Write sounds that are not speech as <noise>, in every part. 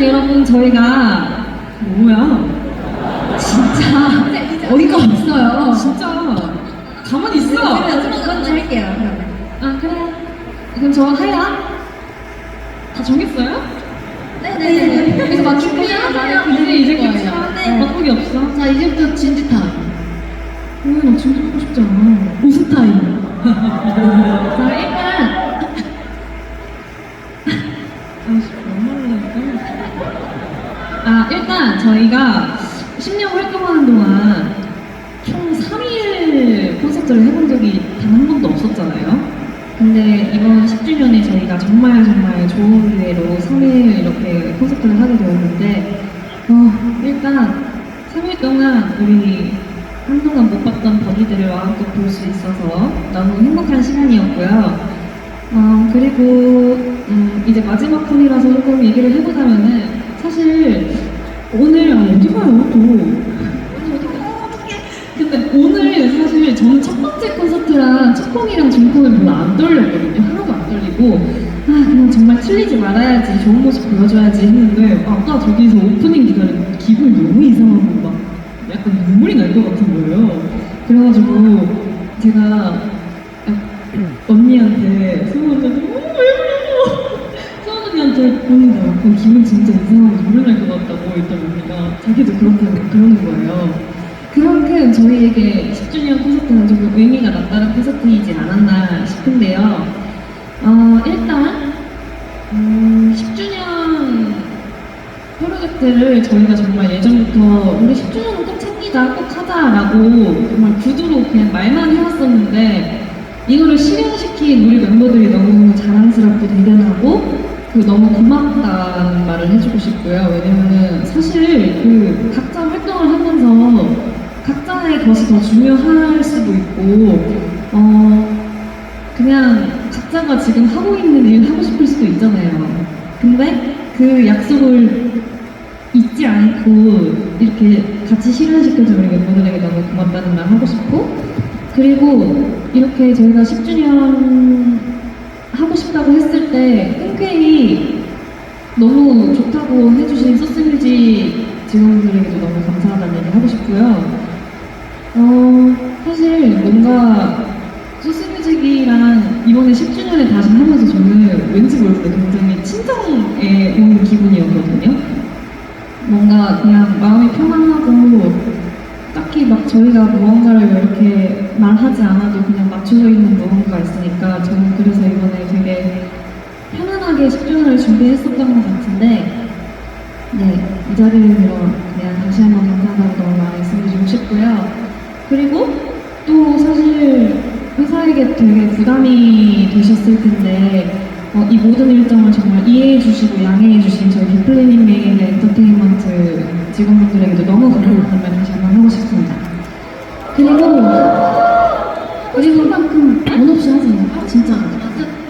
일단 여러분 저희가 뭐야? 진짜 어이가 없어요. 진짜 가만히 있어. 그러면 첫 번째 할게요. 그러면. 아 그래. 그럼 저 하야. 다 정했어요? 네네네. 그래서 맞출게요. 이제 이제 끝이야. 네. 바꾸기 없어. 자 이제부터 진지 타임. 왜나 진짜 하고 싶지 않아. 무슨 타임? <laughs> 자 일단 아씨 뭔 아, 일단 저희가 10년 활동하는 동안 총 3일 콘서트를 해본 적이 단 한 번도 없었잖아요. 근데 이번 10주년에 저희가 정말 정말 좋은 기회로 3일 이렇게 콘서트를 하게 되었는데, 어, 일단 3일 동안 우리 한동안 못 봤던 버기들을 마음껏 볼 수 있어서 너무 행복한 시간이었고요. 어, 그리고 음, 이제 마지막 콘이라서 조금 얘기를 해보자면은 사실 오늘 아, 어디 가요 또? 근데 오늘 사실 저는 첫 번째 콘서트랑 첫 콘이랑 중콘을 별로 안 떨렸거든요. 하나도 안 떨리고 아 그냥 정말 틀리지 말아야지 좋은 모습 보여줘야지 했는데 아까 저기서 오프닝 기다리는 기분이 너무 이상하고 막 약간 눈물이 날 것 같은 거예요. 그래가지고 제가 언니 나 약간 기분 진짜 이상하고 눈물 날것 같다고 했더니 언니가 자기도 그렇다고 그러는 거예요. 그만큼 저희에게 10주년 콘서트는 조금 의미가 남다른 콘서트이지 않았나 싶은데요. 어, 일단 음, 10주년 프로젝트를 저희가 정말 예전부터 우리 10주년은 꼭 챙기자, 꼭 하자라고 정말 구두로 그냥 말만 해왔었는데 이거를 실현시킨 우리 멤버들이 너무 자랑스럽고 대견하고 그 너무 고맙다는 말을 해주고 싶고요. 왜냐면은 사실 그 각자 활동을 하면서 각자의 것이 더 중요할 수도 있고 어 그냥 각자가 지금 하고 있는 일 하고 싶을 수도 있잖아요. 근데 그 약속을 잊지 않고 이렇게 같이 실현시켜준 우리 멤버들에게 너무 고맙다는 말 하고 싶고 그리고 이렇게 저희가 10주년 하고 싶다고 했을 때 흔쾌히 너무 좋다고 해주신 소스뮤직 직원분들에게도 너무 감사하다는 얘기 하고 싶고요. 어, 사실 뭔가 소스뮤직이랑 이번에 10주년을 다시 하면서 저는 왠지 모르게 굉장히 친정에 온 기분이었거든요. 뭔가 그냥 마음이 편안하고 딱히 막 저희가 무언가를 이렇게 말하지 않아도 그냥 맞춰져 있는 무언가가 있으니까 저는 그래서 이번에 편안하게 10주년을 준비했었던 것 같은데 네, 이 자리를 빌어 그냥 다시 한번 감사하다고 말씀드리고 싶고요. 그리고 또 사실 회사에게 되게 부담이 되셨을 텐데 어, 이 모든 일정을 정말 이해해 주시고 양해해 주신 저희 비플래닝 메일 엔터테인먼트 직원분들에게도 너무 감사하다는 말 다시 한번 하고 싶습니다. 그리고 그리고 만큼 원 없이 하세요. 진짜.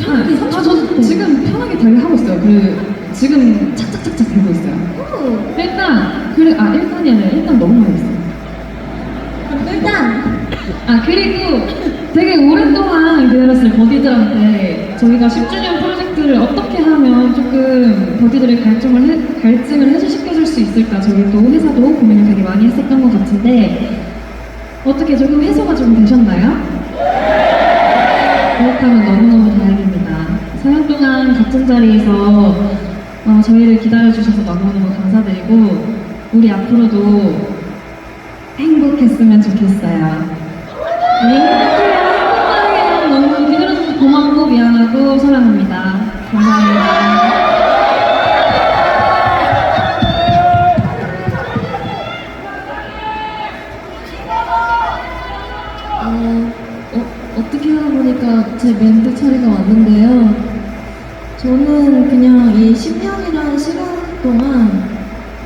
편하게 아, 저 지금 편하게 되게 하고 있어요. 그 지금 착착착착 되고 있어요. 일단 그래 아 일단이 아니라 일단 너무 많이 했어요. 일단 아 그리고 되게 오랫동안 기다렸을 버디들한테 저희가 10주년 프로젝트를 어떻게 하면 조금 버디들의 갈증을 해, 갈증을 해소시켜줄 수 있을까 저희 또 회사도 고민을 되게 많이 했었던 것 같은데 어떻게 조금 해소가 좀 되셨나요? 그렇다면 너무너무 다행입니다. 4년 동안 같은 자리에서 어, 저희를 기다려주셔서 너무너무 감사드리고 우리 앞으로도 행복했으면 좋겠어요. 네, 행복해요. 행복하게요. 너무 기다려줘서 고맙고 미안하고 사랑합니다. 감사합니다. 어, 어, 어떻게 하다 보니까 제 멘트 차례가 왔는데요. 저는 그냥 이 10년이라는 시간 동안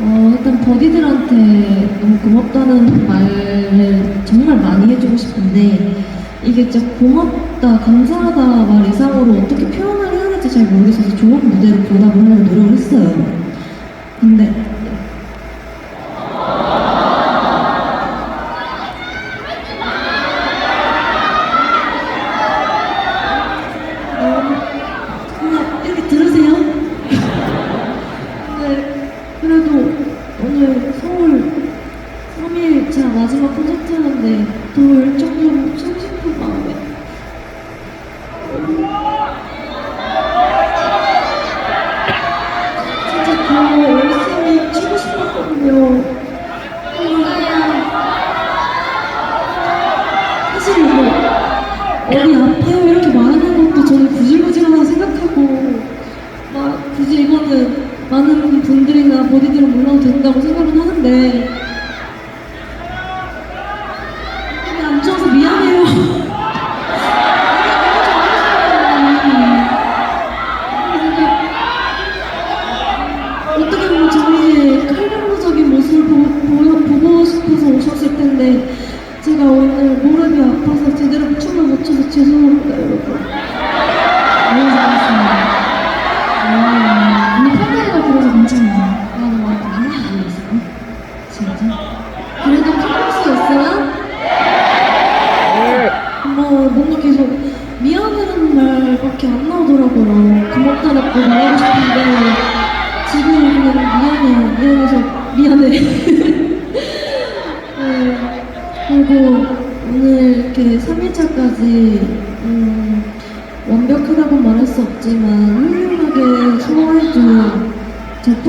어, 일단 버디들한테 너무 고맙다는 말을 정말 많이 해주고 싶은데 이게 진짜 고맙다, 감사하다 말 이상으로 어떻게 표현을 해야 될지 잘 모르겠어서 좋은 무대로 보답을 하려고 노력을 했어요. 근데 마지막 콘서트였는데 돌 정도로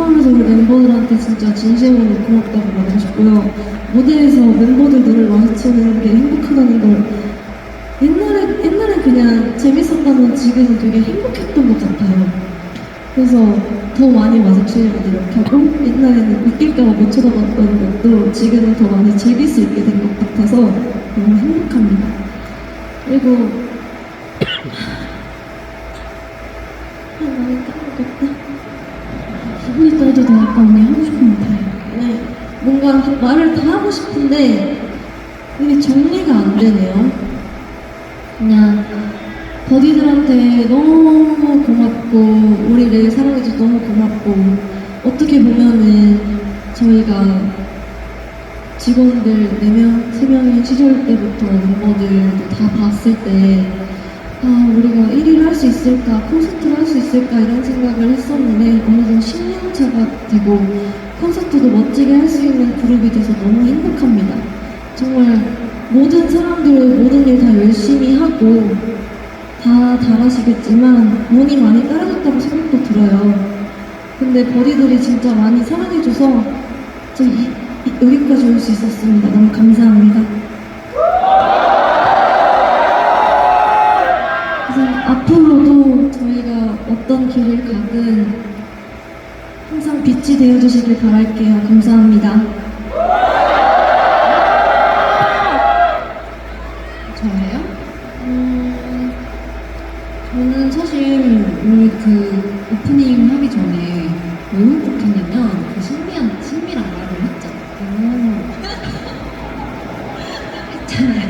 포함해서 우리 멤버들한테 진짜 진심으로 고맙다고 말하고 싶고요. 무대에서 멤버들 눈을 마주치는 게 행복하다는 걸 옛날에, 옛날에 그냥 재밌었다면 지금은 되게 행복했던 것 같아요. 그래서 더 많이 마주치려고 노력하고 옛날에는 웃길까봐 못 쳐다봤던 것도 지금은 더 많이 즐길 수 있게 된 것 같아서 너무 행복합니다. 그리고 아, 많이 까먹었다. 떨어져도 아까 언니 하고 싶은 해요. 네, 뭔가 말을 다 하고 싶은데 이게 정리가 안 되네요. 그냥 버디들한테 너무 고맙고 우리를 사랑해줘서 너무 고맙고 어떻게 보면은 저희가 직원들 4명, 3명의 시절 때부터 멤버들도 다 봤을 때 아, 우리가 1위를 할 수 있을까, 콘서트를 할 수 있을까 이런 생각을 했었는데 어느덧 10년 차가 되고 콘서트도 멋지게 할 수 있는 그룹이 돼서 너무 행복합니다. 정말 모든 사람들 모든 일 다 열심히 하고 다 잘하시겠지만 운이 많이 따라줬다고 생각도 들어요. 근데 버디들이 진짜 많이 사랑해줘서 저 이, 이- 여기까지 올 수 있었습니다. 너무 감사합니다. 어떤 길을 가든 항상 빛이 되어주시길 바랄게요. 감사합니다. 저예요? 음, 저는 사실 오늘 그 오프닝 하기 전에 왜울컥했냐면 그 신비한 신비란 말을 했잖아요. 했잖아요.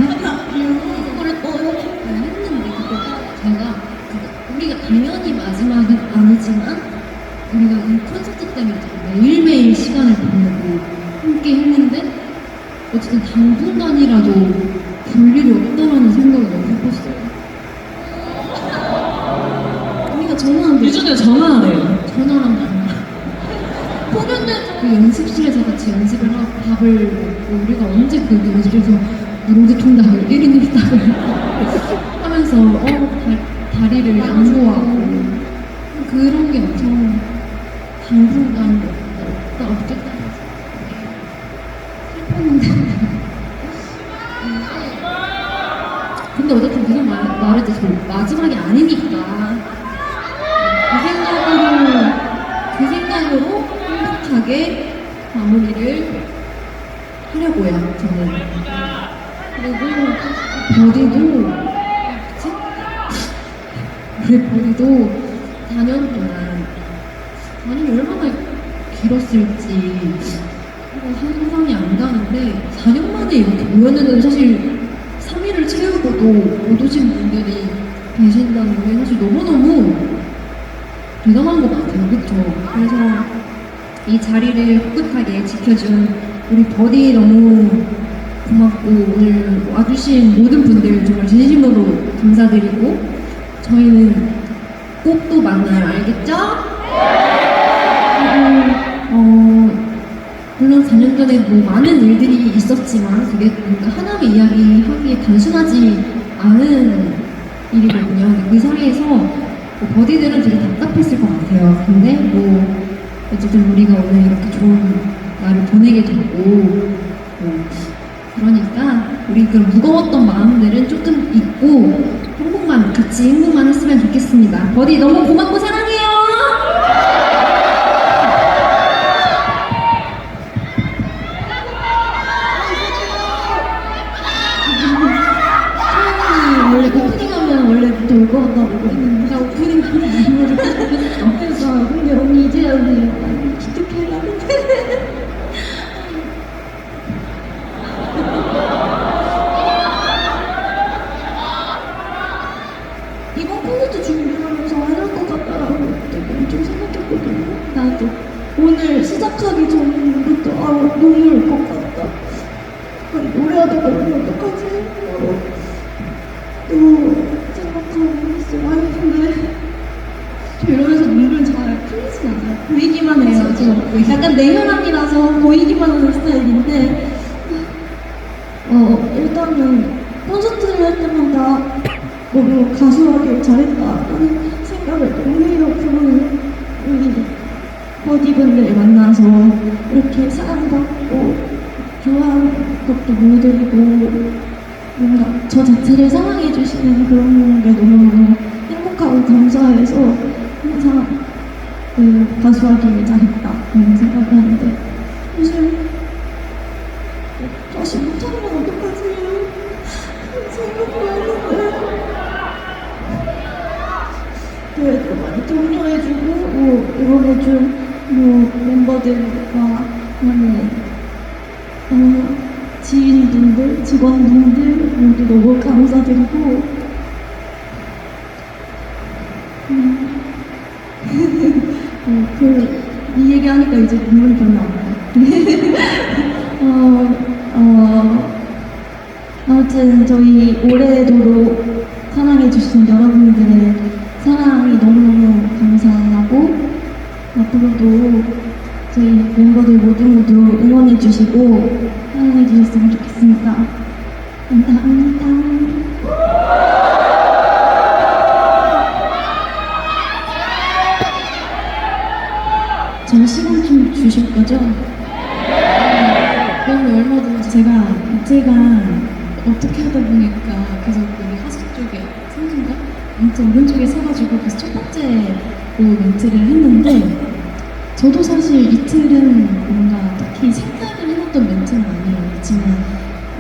그걸 또 이렇게 했는데 그거 제가 그 우리가 당연히 마지막은 아니지만 우리가 이 콘서트 때문에 정말 매일매일 시간을 보내고 함께 했는데 어쨌든 당분간이라도 볼 일이 없다라는 생각을 너무 해봤어요. 언니가 전화한대. 유준에 전화하래요. 전화랑 전화. 포근된 그 연습실에서 같이 연습을 하고 밥을 먹고 우리가 언제 그 연습실에서 누룽지 통닭을 1인 1닭을 하면서 어 다, 다리를 양보하고 그런 게 엄청 당분간 없다 없겠다 슬펐는데 근데 어쨌든 계속 말, 말했지 저 마지막이 아니니까 그 생각으로 그 생각으로 행복하게 마무리를 하려고요 저는 그리고 버디도 뭐지? 우리 버디도 4년 동안 4년이 얼마나 길었을지 상상이 안 가는데 4년 만에 이렇게 모였는데 사실 3일을 채우고도 못 오신 분들이 계신다는 게 사실 너무너무 대단한 것 같아요. 그쵸? 그래서 이 자리를 꿋꿋하게 지켜준 우리 버디 너무 고맙고 오늘 와주신 모든 분들 정말 진심으로 감사드리고 저희는 꼭 또 만나요. 알겠죠? 그리고 어, 물론 4년 전에 뭐 많은 일들이 있었지만 그게 뭔가 하나의 이야기하기에 단순하지 않은 일이거든요. 그 사이에서 뭐 버디들은 되게 답답했을 것 같아요. 근데 뭐 어쨌든 우리가 오늘 이렇게 좋은 날을 보내게 되고 뭐, 그러니까 우리 그런 무거웠던 마음들은 조금 잊고 행복만 같이 행복만 했으면 좋겠습니다. 버디 너무 고맙고 사랑해요. <laughs> 아, 원래 그 오프닝하면 원래 부터 울고 한다고. 잘했다라는 생각을 너무 해요. 그거는 우리 버디분들 만나서 이렇게 사랑받고 좋아하는 것도 보여드리고 뭔가 저 자체를 사랑해 주시는 그런 게 너무너무 행복하고 감사해서 항상 그 가수하길 잘했다. 이런 생각을 하는데 사실 다시 못하면 어떡하지 생각도 했는데 그래도 많이 격려해주고 뭐 응원해준 뭐 멤버들과 많은 어, 지인분들, 직원분들 모두 너무 감사드리고 음, <laughs> 어, 그, 이 얘기하니까 이제 눈물이 별로 안 나요. <laughs> 어, 어, 아무튼 저희 올해도록 사랑해주신 여러분들의 사랑이 너무너무 감사하고 앞으로도 저희 멤버들 모두 모두 응원해 주시고 사랑해 주셨으면 좋겠습니다. 감사합니다. 저 시간 좀 주실 거죠? 그러면 얼마든지 제가 제가 어떻게 하다 보니까 계속 여기 하수 쪽에 상중가 아무튼 오른쪽에 서가지고 그래서 첫 번째 그 멘트를 했는데 저도 사실 이틀은 뭔가 딱히 생각을 해놨던 멘트는 아니에요. 그렇지만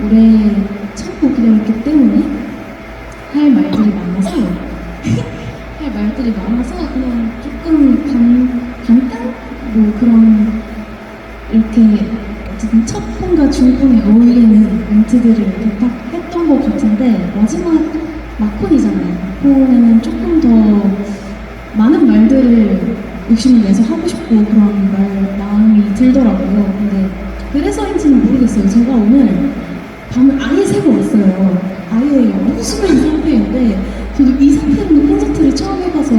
올해 첫 곡이었기 때문에 할 말들이 많아서 <laughs> 할 말들이 많아서 그냥 조금 간, 간단 뭐 그런 이렇게 어쨌든 첫 번과 중간에 어울리는 멘트들을 이렇게 딱 했던 것 같은데 마지막 마콘이잖아요. 마콘에는 조금 더 많은 말들을 욕심을 내서 하고 싶고 그런 말 마음이 들더라고요. 근데 그래서인지는 모르겠어요. 제가 오늘 밤을 아예 새고 왔어요. 아예 영수된 상태인데 저도 이 상태로 콘서트를 처음 해봐서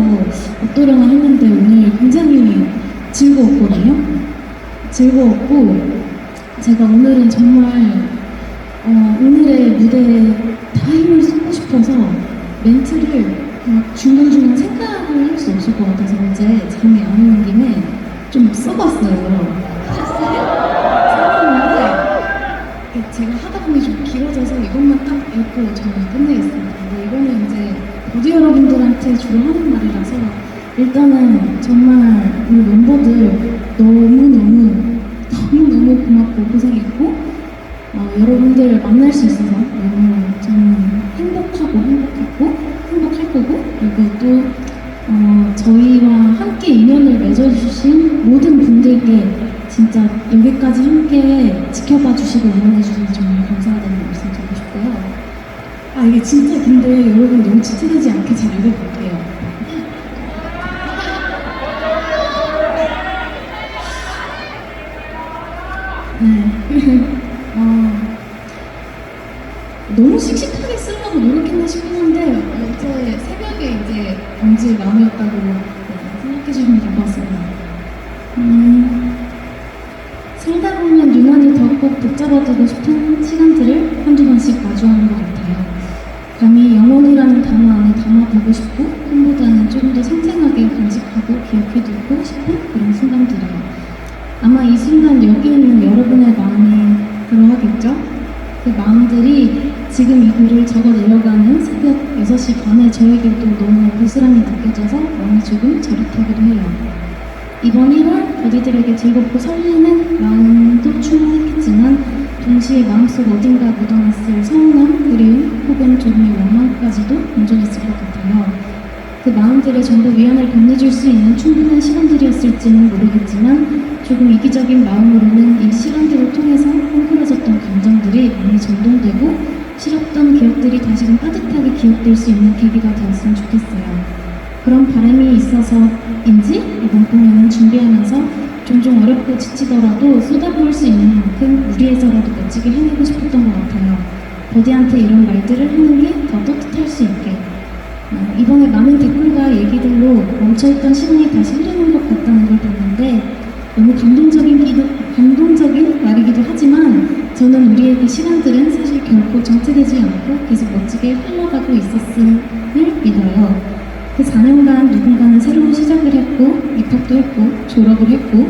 어떠려나 했는데 오늘 굉장히 즐거웠거든요. 즐거웠고 제가 오늘은 정말 어, 오늘의 무대에 다 힘을 쏟고 싶어서 멘트를 막 중간중간 생각을 할 수 없을 것 같아서 어제 잠이 안 오는 김에 좀 써봤어요. 써봤는데 제가 하다 보니 좀 길어져서 이것만 딱 읽고 저는 끝내겠습니다. 근데 이거는 이제 모두 여러분들한테 주로 하는 말이라서 일단은 정말 우리 멤버들 너무너무 너무너무 고맙고 고생했고 어, 여러분들 만날 수 있어서 너무 저는 행복하고 행복했고 행복할 거고 그리고 또 어, 저희와 함께 인연을 맺어주신 모든 분들께 진짜 여기까지 함께 지켜봐 주시고 응원해 주셔서 정말 감사하다는 말씀 드리고 싶고요. 아 이게 진짜 근데 여러분 너무 지체되지 않게 잘 읽어볼게요. <laughs> 네. <laughs> 어, 너무 씩씩 붙잡아두고 싶은 시간들을 한두 번씩 마주하는 것 같아요. 감히 영혼이라는 단어 안에 담아보고 싶고 꿈보다는 조금 더 생생하게 간직하고 기억해두고 싶은 그런 순간들이에요. 아마 이 순간 여기 있는 여러분의 마음이 그러하겠죠? 그 마음들이 지금 이 글을 적어 내려가는 새벽 6시 반에 저에게도 너무 고스란히 느껴져서 마음이 조금 저릿하기도 해요. 이번 1월 버디들에게 즐겁고 설레는 마음도 충분했겠지만 동시에 마음속 어딘가 묻어놨을 서운함, 그리움 혹은 조금의 원망까지도 온전했을 것 같아요. 그 마음들의 전부 위안을 건네줄 수 있는 충분한 시간들이었을지는 모르겠지만 조금 이기적인 마음으로는 이 시간들을 통해서 헝클어졌던 감정들이 많이 전동되고 싫었던 기억들이 다시금 따뜻하게 기억될 수 있는 계기가 되었으면 좋겠어요. 그런 바람이 있어서인지 이번 공연은 준비하면서 종종 어렵고 지치더라도 쏟아부을 수 있는 만큼 무리해서라도 멋지게 해내고 싶었던 것 같아요. 버디한테 이런 말들을 하는 게 더 떳떳할 수 있게. 어, 이번에 많은 댓글과 얘기들로 멈춰있던 시간이 다시 흐르는 것 같다는 걸 봤는데 너무 감동적이기도, 감동적인 말이기도 하지만 저는 우리의 그 시간들은 사실 결코 정체되지 않고 계속 멋지게 흘러가고 있었음을 믿어요. 그 4년간 누군가는 새로운 시작을 했고 입학도 했고 졸업을 했고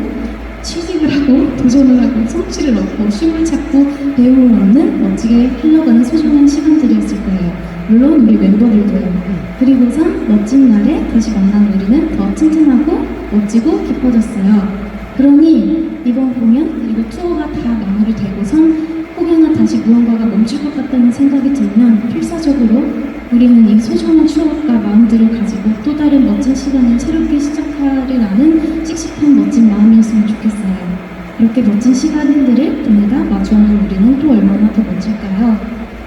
취직을 하고 도전을 하고 성취를 얻고 쉼을 찾고 배움을 얻는 멋지게 흘러가는 소중한 시간들이었을 거예요. 물론 우리 멤버들도요. 그리고선 멋진 날에 다시 만난 우리는 더 튼튼하고 멋지고 기뻐졌어요. 그러니 이번 공연 그리고 투어가 다 마무리되고선 혹여나 다시 무언가가 멈출 것 같다는 생각이 들면 필사적으로 우리는 이 소중한 추억과 마음들을 가지고 또 다른 멋진 시간을 새롭게 시작하려는 씩씩한 멋진 마음이었으면 좋겠어요. 이렇게 멋진 시간들을 보내다 마주하는 우리는 또 얼마나 더 멋질까요?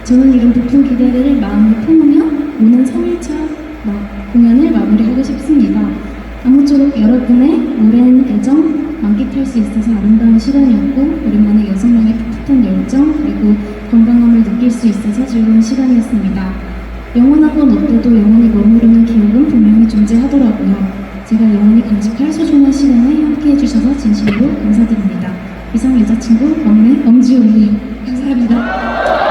저는 이런 부푼 기대를 마음에 품으며 오는 3일차 공연을 마무리하고 싶습니다. 아무쪼록 여러분의 오랜 애정 만끽할 수 있어서 아름다운 시간이었고 오랜만에 여섯 명의 풋풋한 열정 그리고 건강함을 느낄 수 있어서 즐거운 시간이었습니다. 영원하건 어때도 영원히 머무르는 기억은 분명히 존재하더라고요. 제가 영원히 간직할 소중한 시간에 함께 해주셔서 진심으로 감사드립니다. 이상 여자친구 막내 엄지훈님 감사합니다.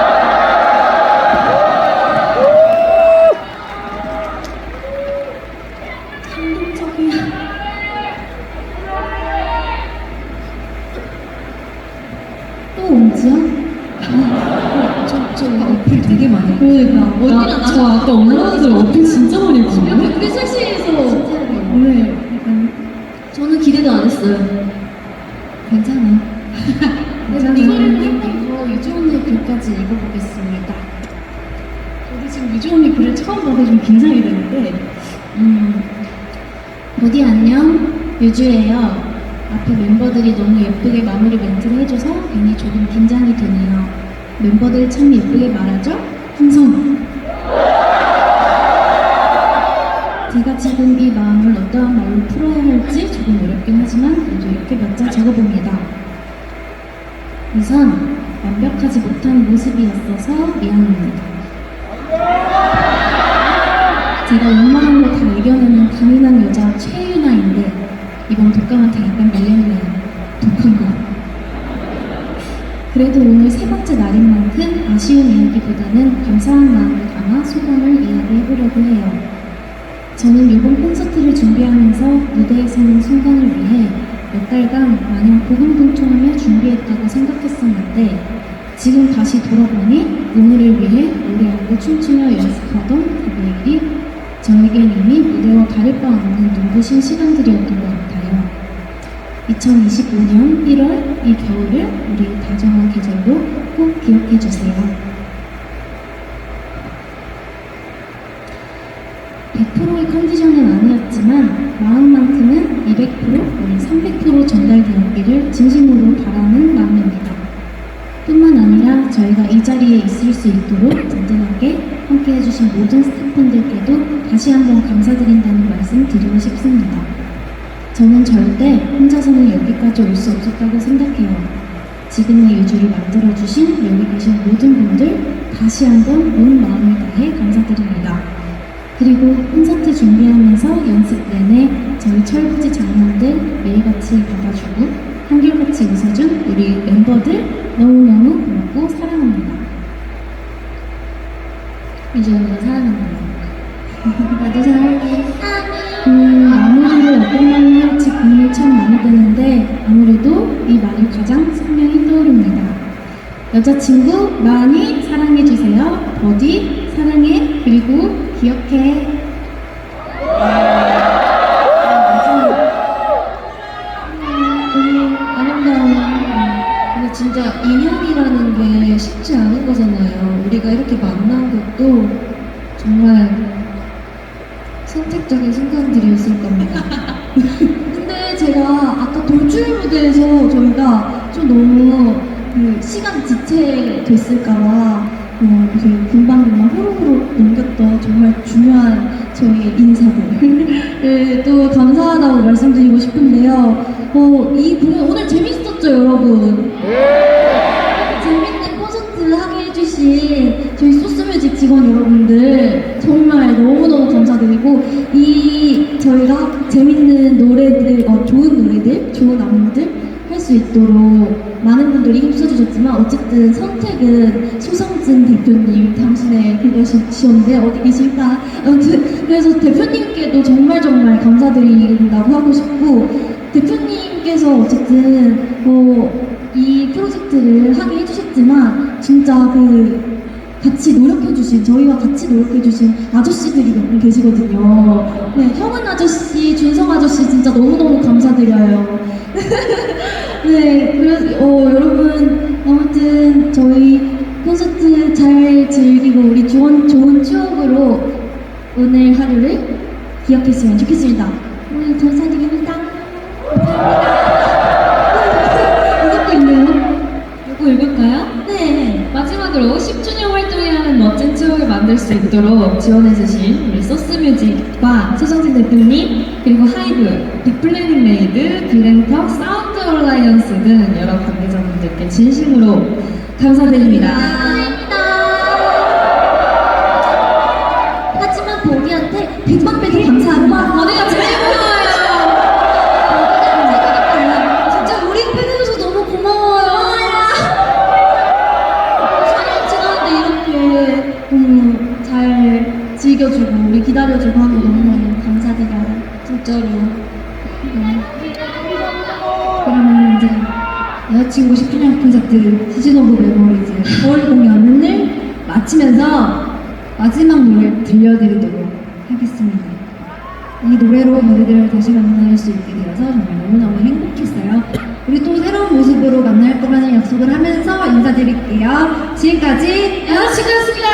아까 올라와서 어필 진짜 많이 했거든요. 우리 셋이서 약간 저는 기대도 안 했어요. 괜찮아. <laughs> 이거 유지언니 글까지 읽어보겠습니다. 저도 지금 유주 언니 글을 처음 봐서 좀 긴장이 되는데, 음, 버디 안녕, 유주예요. 앞에 멤버들이 너무 예쁘게 마무리 멘트를 해줘서 괜히 조금 긴장이 되네요. 멤버들 참 예쁘게 말하죠? 흥성. 제가 지금 이 마음을 어떠한 말로 풀어야 할지 조금 어렵긴 하지만 그래도 이렇게 몇장 적어봅니다. 우선 완벽하지 못한 모습이었어서 미안합니다. 제가 웬만한 거다 이겨내는 강인한 여자 최유나인데 이번 독감한테 약간 밀렸네요. 독한 거. 그래도 오늘 세 번째 날인 만큼 아쉬운 이야기보다는 감사한 마음을 담아 소감을 이야기해보려고 해요. 저는 이번 콘서트를 준비하면서 무대에 서는 순간을 위해 몇 달간 마냥 고군분투하며 준비했다고 생각했었는데 지금 다시 돌아보니 오늘을 위해 노래하고 춤추며 연습하던 그 매일이 저에겐 이미 무대와 다를 바 없는 눈부신 시간들이었던 것 같아요. 2025년 1월 이 겨울을 우리 다정한 계절로 꼭 기억해 주세요. 100%의 컨디션은 아니었지만 마음만큼은 200% 아니 300% 전달되었기를 진심으로 바라는 마음입니다. 뿐만 아니라 저희가 이 자리에 있을 수 있도록 든든하게 함께 해주신 모든 스태프분들께도 다시 한번 감사드린다는 말씀 드리고 싶습니다. 저는 절대 혼자서는 여기까지 올 수 없었다고 생각해요. 지금의 유주를 만들어주신 여기 계신 모든 분들 다시 한번 온 마음을 다해 감사드립니다. 그리고 콘서트 준비하면서 연습 내내 저희 철부지 장난들 매일같이 받아주고 한결같이 웃어준 우리 멤버들 너무너무 고맙고 사랑합니다. 이제 언니가 사랑합니다. <laughs> 나도 사랑해. 음, 마무리를 어떤 말로 할지 고민이 참 많이 되는데 아무래도 이 말이 가장 선명히 떠오릅니다. 여자친구 많이 사랑해주세요. 버디 사랑해. 그리고 기억해. 아름다운. 근데 진짜 인연이라는 게 쉽지 않은 거잖아요. 우리가 이렇게 만난 것도 정말 선택적인 순간들이었을 겁니다. <laughs> 근데 제가 아까 돌출 무대에서 저희가 좀 너무 그 시간 지체됐을까봐 어, 이렇게 금방금방 호로호로 넘겼던 정말 중요한 저희 인사들을 <laughs> 또 감사하다고 말씀드리고 싶은데요. 어, 이 공연 오늘 재밌었죠, 여러분? 재밌는 콘서트 하게 해주신 저희 소스뮤직 직원 여러분들 정말 너무너무 감사드리고 이 저희가 재밌는 노래들, 어, 좋은 노래들, 좋은 안무들 할 수 있도록 많은 분들이 힘써주셨지만 어쨌든 선택은 소성진 대표님 당신의 그것이었는데 어디 계실까? 아무튼 그래서 대표님께도 정말 정말 감사드린다고 하고 싶고 대표님께서 어쨌든 뭐 이 프로젝트를 하게 해주셨지만 진짜 그 같이 노력해주신 저희와 같이 노력해주신 아저씨들이 몇 분 계시거든요. 네, 형은 아저씨, 준성 아저씨 진짜 너무너무 감사드려요. <laughs> 네, 그래서 어, 여러분 아무튼 저희 콘서트 잘 즐기고 우리 좋은 좋은 추억으로 오늘 하루를 기억했으면 좋겠습니다. 오늘 감사드립니다. 이것도 만들 수 있도록 지원해주신 우리 소스뮤직과 소정진 대표님 그리고 하이브, 빅플래닝 메이드, 블렌터, 사운드 얼라이언스 등 여러 관계자분들께 진심으로 감사드립니다. 진짜로. 네. 그러면 이제 여자친구 10주년 콘서트 시즌 오브 메모리즈 9월 공연을 마치면서 마지막 노래를 들려드리도록 하겠습니다. 이 노래로 저희들을 다시 만날 수 있게 되어서 정말 너무너무 행복했어요. 우리 또 새로운 모습으로 만날 거라는 약속을 하면서 인사드릴게요. 지금까지 여자친구였습니다.